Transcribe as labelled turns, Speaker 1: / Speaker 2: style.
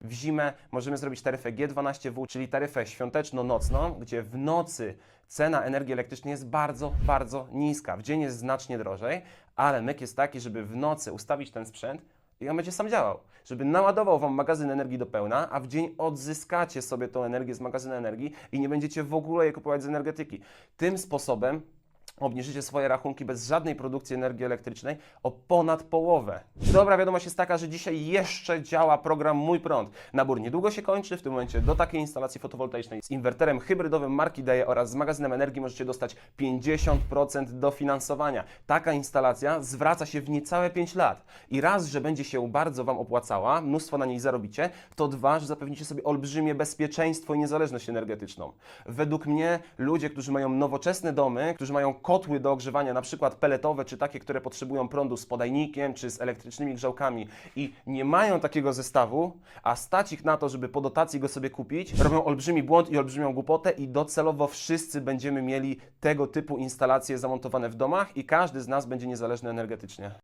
Speaker 1: W zimę możemy zrobić taryfę G12W, czyli taryfę świąteczno-nocną, gdzie w nocy cena energii elektrycznej jest bardzo, bardzo niska. W dzień jest znacznie drożej, ale myk jest taki, żeby w nocy ustawić ten sprzęt i on będzie sam działał. Żeby naładował Wam magazyn energii do pełna, a w dzień odzyskacie sobie tą energię z magazynu energii i nie będziecie w ogóle jej kupować z energetyki. Tym sposobem obniżycie swoje rachunki bez żadnej produkcji energii elektrycznej o ponad połowę. Dobra wiadomość jest taka, że dzisiaj jeszcze działa program Mój Prąd. Nabór niedługo się kończy, w tym momencie do takiej instalacji fotowoltaicznej z inwerterem hybrydowym marki Deje oraz z magazynem energii możecie dostać 50% dofinansowania. Taka instalacja zwraca się w niecałe 5 lat. I raz, że będzie się bardzo Wam opłacała, mnóstwo na niej zarobicie, to dwa, że zapewnicie sobie olbrzymie bezpieczeństwo i niezależność energetyczną. Według mnie ludzie, którzy mają nowoczesne domy, którzy mają kotły do ogrzewania, na przykład peletowe, czy takie, które potrzebują prądu z podajnikiem, czy z elektrycznymi grzałkami i nie mają takiego zestawu, a stać ich na to, żeby po dotacji go sobie kupić, robią olbrzymi błąd i olbrzymią głupotę i docelowo wszyscy będziemy mieli tego typu instalacje zamontowane w domach i każdy z nas będzie niezależny energetycznie.